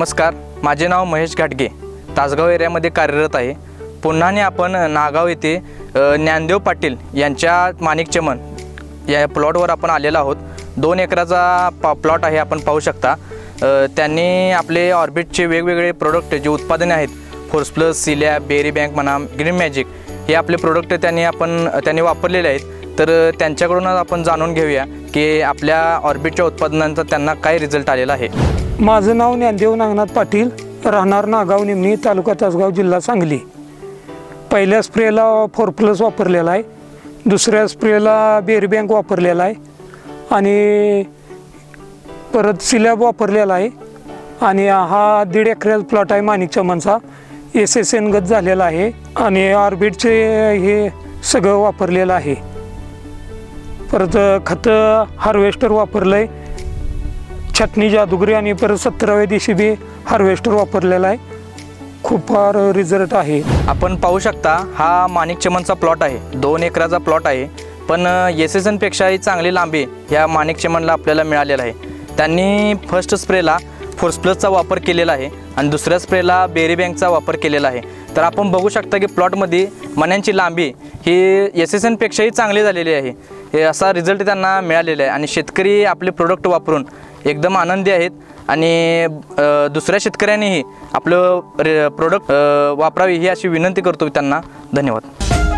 नमस्कार माझे नाव महेश घाटगे. तासगाव एरियामध्ये कार्यरत आहे. पुन्हाने आपण नागाव येथे ज्ञानदेव पाटील यांच्या माणिक चमन या प्लॉटवर आपण आलेलो आहोत. दोन एकराचा पा प्लॉट आहे आपण पाहू शकता. त्यांनी आपले ऑर्बिटचे वेगवेगळे प्रोडक्ट जे उत्पादने आहेत फोर्स प्लस सिल्या बेरी बँक म्हणा ग्रीन मॅजिक हे आपले प्रोडक्ट त्यांनी आपण त्यांनी वापरलेले आहेत. तर त्यांच्याकडूनच आपण जाणून घेऊया की आपल्या ऑर्बिटच्या उत्पादनांचा त्यांना काय रिझल्ट आलेला आहे. माझं नाव ज्ञानदेव नागनाथ पाटील. राहणार नागाव निमणी तालुका तासगाव जिल्हा सांगली. पहिल्या स्प्रेला फोर प्लस वापरलेला आहे. दुसऱ्या स्प्रेला बेरी बँक वापरलेला आहे. आणि परत सिलॅब वापरलेला आहे. आणि हा दीड एकऱ्याचा प्लॉट आहे माणिक चमनचा. एस एस एन गत झालेला आहे. आणि ऑर्बिटचे हे सगळं वापरलेलं आहे. परत खतं हार्वेस्टर वापरलं आहे छटणी जादुगरी आणि परत सतराव्या दिवशी बी हार्वेस्टर वापरलेला आहे. खूप फार रिझल्ट आहे. आपण पाहू शकता हा माणिक चमनचा प्लॉट आहे. दोन एकराचा प्लॉट आहे. पण एस एस एनपेक्षाही चांगली लांबी ह्या माणिक चमनला आपल्याला मिळालेला आहे. त्यांनी फर्स्ट स्प्रेला फोर्स प्लसचा वापर केलेला आहे आणि दुसऱ्या स्प्रेला बेरी बँकचा वापर केलेला आहे. तर आपण बघू शकता की प्लॉटमध्ये मण्यांची लांबी ही एस एस एनपेक्षाही चांगली झालेली आहे. हे असा रिझल्ट त्यांना मिळालेला आहे. आणि शेतकरी आपले प्रोडक्ट वापरून एकदम आनंदी आहेत. आणि दुसऱ्या शेतकऱ्यांनीही आपलं प्रोडक्ट वापरावी ही अशी विनंती करतो त्यांना. धन्यवाद.